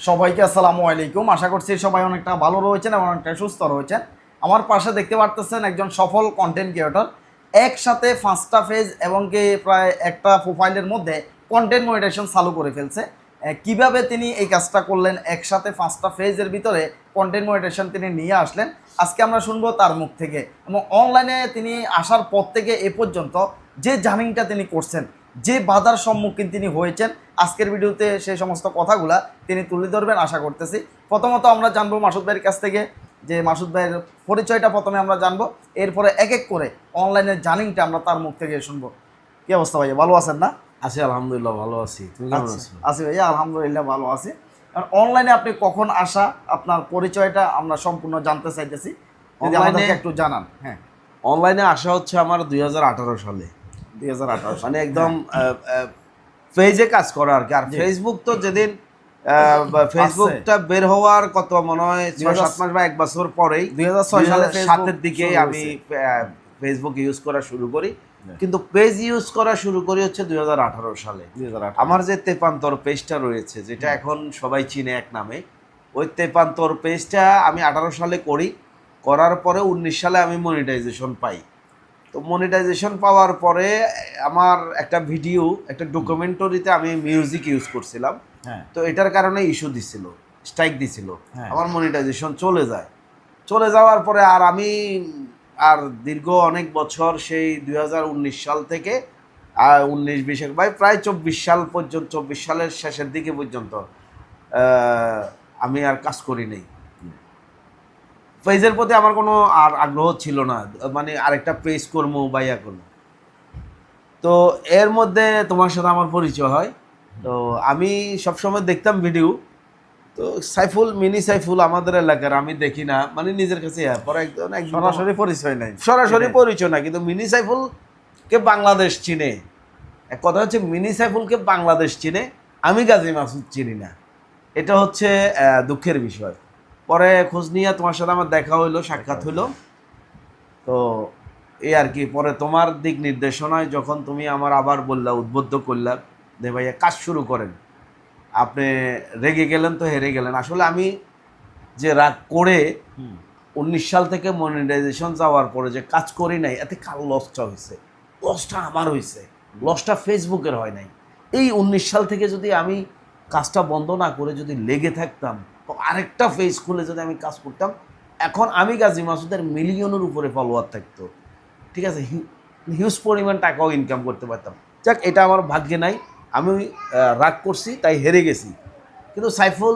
সবাইকে আসসালামু আলাইকুম। আশা করছি সবাই অনেকটা ভালো রয়েছেন এবং অনেকটা সুস্থ রয়েছেন। আমার পাশে দেখতে পারতেছেন একজন সফল কন্টেন্ট ক্রিয়েটর একসাথে পাঁচটা ফেজ এবং কি প্রায় একটা প্রোফাইলের মধ্যে কন্টেন্ট মনিটেশন চালু করে ফেলছে। কীভাবে তিনি এই কাজটা করলেন? একসাথে পাঁচটা ফেজের ভিতরে কন্টেন্ট মনিটেশন তিনি নিয়ে আসলেন। আজকে আমরা শুনব তার মুখ থেকে। এবং অনলাইনে তিনি আসার পর থেকে এ পর্যন্ত যে জার্নিংটা তিনি করছেন যে বাধার সম্মুখীন তিনি হয়েছেন আজকের ভিডিওতে সেই সমস্ত কথাগুলা তিনি তুলে ধরবেন আশা করতেছি। প্রথমত আমরা জানব মাসুদ ভাইয়ের কাছ থেকে যে মাসুদ ভাইয়ের পরিচয়টা প্রথমে আমরা জানব এরপরে এক এক করে অনলাইনের জার্নিংটা আমরা তার মুখ থেকে শুনব। কি অবস্থা ভাইয়া ভালো আছেন না? আছি আলহামদুলিল্লাহ ভালো আছি। তুমি কেমন আচ্ছা, আছো? আছি ভাইয়া আলহামদুলিল্লাহ ভালো আছি। আর অনলাইনে আপনি কখন আসা আপনার পরিচয়টা আমরা সম্পূর্ণ জানতে চাইতেছি। যদি আমাদেরকে একটু জানান হ্যাঁ। অনলাইনে আসা হচ্ছে আমার দুই হাজার আঠারো সালে। দুই হাজার আঠারো মানে একদম পেজে কাজ করা আর কি। আর ফেসবুক তো যেদিন ফেসবুকটা বের হওয়ার কত মনে হয় ছয় সাত মাস বা এক বছর পরেই দুই হাজার ছয় সালে সাতের শুরু আমি। ফেসবুক ইউজ করা শুরু করি। কিন্তু পেজ ইউজ করা শুরু করি হচ্ছে দুই সালে। দুই হাজার আঠারো। আমার যে তেপান্তর পেজটা রয়েছে যেটা এখন সবাই চিনে এক নামে ওই তেপান্তর পেজটা আমি আঠারো সালে করি। করার পরে উনিশ সালে আমি মনিটাইজেশন পাই। তো মনিটাইজেশন পাওয়ার পরে আমার একটা ভিডিও একটা ডকুমেন্টারিতে আমি মিউজিক ইউজ করছিলাম। হ্যাঁ। তো এটার কারণে ইস্যু দিছিল স্ট্রাইক দিছিল। হ্যাঁ। আমার মনিটাইজেশন চলে যায়। চলে যাওয়ার পরে আর আমি আর দীর্ঘ অনেক বছর সেই দুই হাজার উনিশ সাল থেকে আর উনিশ বিশের ভাই প্রায় চব্বিশ সাল পর্যন্ত চব্বিশ সালের শেষের দিকে পর্যন্ত আমি আর কাজ করি নাই। পেজের প্রতি আমার কোনো আর আগ্রহ ছিল না। মানে আরেকটা পেজ করব বা ইয়া করব তো এর মধ্যে তোমার সাথে আমার পরিচয় হয়। তো আমি সবসময় দেখতাম ভিডিও তো সাইফুল মিনি সাইফুল আমাদের এলাকার আমি দেখি না। মানে নিজের কাছে পরে সরাসরি পরিচয় নাই। সরাসরি পরিচয় না কিন্তু মিনি সাইফুলকে বাংলাদেশ চিনে। এক কথা হচ্ছে মিনি সাইফুলকে বাংলাদেশ চিনে। আমি গাজী মাসুদ চিনি না। এটা হচ্ছে দুঃখের বিষয়। পরে খোঁজ নিয়ে তোমার সাথে আমার দেখা হইল সাক্ষাৎ হইল। তো এই আর কি পরে তোমার দিক নির্দেশনায় যখন তুমি আমার আবার বললা উদ্বুদ্ধ করলা দে ভাইয়া কাজ শুরু করেন। আপনি রেগে গেলেন তো হেরে গেলেন। আসলে আমি যে রাগ করে উনিশ সাল থেকে মনিটাইজেশন যাওয়ার পরে যে কাজ করি নাই এতে কার লসটা হয়েছে লসটা আমার হয়েছে লসটা ফেসবুকের হয় নাই। এই উনিশ সাল থেকে যদি আমি কাজটা বন্ধ না করে যদি লেগে থাকতাম, তো আরেকটা ফেস খুলে যদি আমি কাজ করতাম, এখন আমি গাজী মাসুদের মিলিয়নের উপরে ফলোয়ার থাকতো। ঠিক আছে? হিউজ পরিমাণ টাকাও ইনকাম করতে পারতাম। যাক, এটা আমার ভাগ্যে নাই। আমি রাগ করছি, তাই হেরে গেছি। কিন্তু সাইফুল